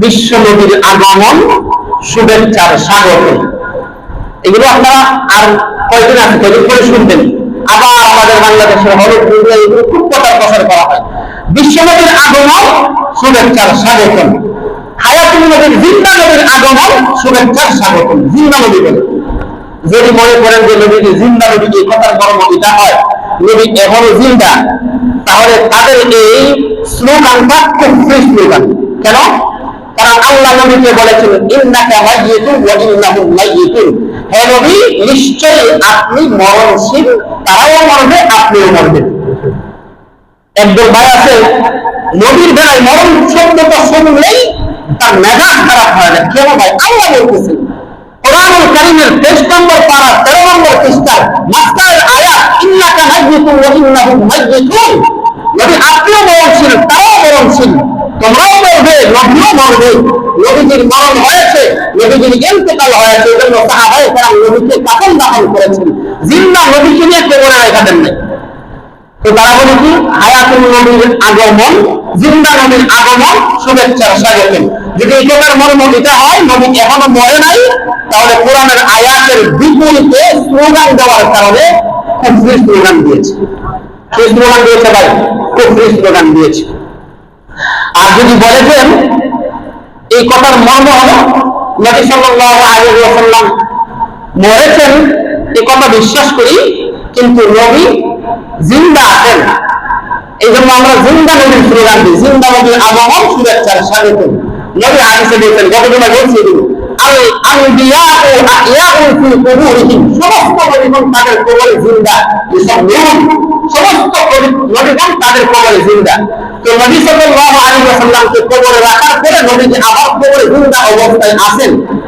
বিশ্ব নবীর আগমন, শুভেচ্ছার স্বাগত। এগুলো আপনারা আর কয়েকদিন আছে? কয়েকদিন পরে শুনবেন। আবার আমাদের বাংলাদেশের হলুদ এগুলো খুব প্রচার প্রসার করা হয়। বিশ্বনবীর আগমন, শুভেচ্ছার স্বাগতম হায়াতুল জিন্দা নবীর আগমন, শুভেচ্ছার স্বাগতম জিন্দা বলে। যদি মনে করেন যে নবীকে জিন্দা নবীকে কথার বড় নবীটা হয়, নবী এখনও জিন্দা তাহলে তাদের এই স্লোগানটা খুব ফ্রি স্লোগান কেন? কারণ আল্লাহ নবীকে বলেছেন ইন্নাকা মাইয়িতুন ওয়া ইন্নাহুম মাইয়িতুন। হে নবী, নিশ্চয়ই আপনি মরণশীল, তারাও মরবে, আপনিও মরবেন। একজন ভাই আছে, নবীর মরণ শব্দটা শুনলেই তার মেজাজ খারাপ হয়ে যায় কেন ভাই? আল্লাহ বলতেছেন, কোরআনুল কারীমের 23 নম্বর পারা 13 নম্বর মাসকার আয়াত, ইন্নাকা মাইয়িতুন ওয়া ইন্নাহুম মাইয়িতুন। নবী, আপনিও মরণশীল, তারাও মরণশীল, তোমরাও মরবে নবীও মরবে নবীজির মরণ হয়েছে, নবীজির ইন্তেকাল হয়েছে এই জন্য সাহাবায়ে কেরাম নবীকে কাফন দাফন করেছেন। জিন্দা নবীকে নিয়ে কবরে রেখা দেন নাই। তো তারা বলে কি? হায়াতুল নবীর আগমন, জিন্দা নবীর আগমন শুভেচ্ছার স্বাগতম। যদি এই কথার মর্ম এটা হয়, নবী এখনও মরে নাই, তাহলে কোরআনের আয়াতের বিপরীতে স্লোগান দেওয়ার কারণে খুব ফ্রি স্লোগান দিয়েছে। সেই স্লোগান দিয়েছে ভাই? খুব ফ্রি স্লোগান দিয়েছে। আর যদি বলেছেন, এই কথার মর্ম হলো, নবী আলাইহি মরেছেন এই কথা বিশ্বাস করি, কিন্তু নবী জিন্দা আছেন। এই জন্য আমরা জিন্দা নবীর স্লোগান দিই জিন্দা নবীর আগমন শুভেচ্ছার স্বাগত। নবী হাদিসে গত গতদিনে বলছি আল আনবিয়া ও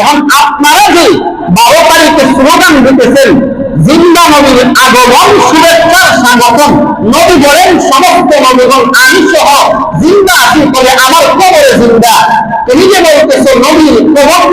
এখন আপনারা যে বারো তারিখে স্লোগান দিতেছেন, জিন্দা নবীর আগমন শুভেচ্ছার স্বাগতম। নবী বলেন, সমস্ত নবীগণ আমি সহ জিন্দা আছি তবে আমার কবরে জিন্দা। তুমি যে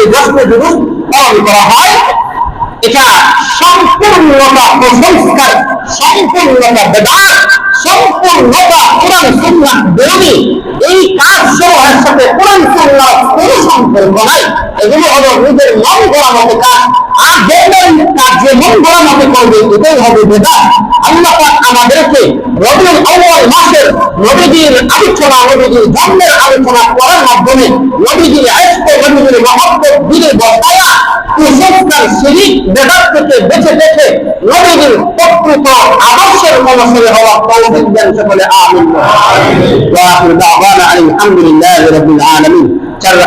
আউয়ালের যে দশম জুলুস পালন করা হয়। এটা সম্পূর্ণতা কুসংস্কার সম্পূর্ণতা বেদাত, সম্পূর্ণতা কোরআন এই কাজ সমূহের সাথে কোরআন সম্পর্ক নাই। এগুলো হলো নিজের মন করা মতো কাজ। আর দেখবেন যে মন মতো করবে এটাই হবে বেদাত আল্লাহ পাক আমাদেরকে রবিউল আউয়াল মাসের নবীজির আলোচনা নবীজির জন্মের আলোচনা করার মাধ্যমে নবীজির আয়স্ত নবীজির মহব্বত দিলে বসায়া কুসংস্কার শিরিক বেদাত থেকে বেঁচে বেঁচে নবীজির প্রকৃত আদর্শের অনুসারী হওয়া তৌফিক দেন সকলে। আমিন। ওয়া আখির দাওয়ানা আলহামদুলিল্লাহি রাব্বিল আলামিন।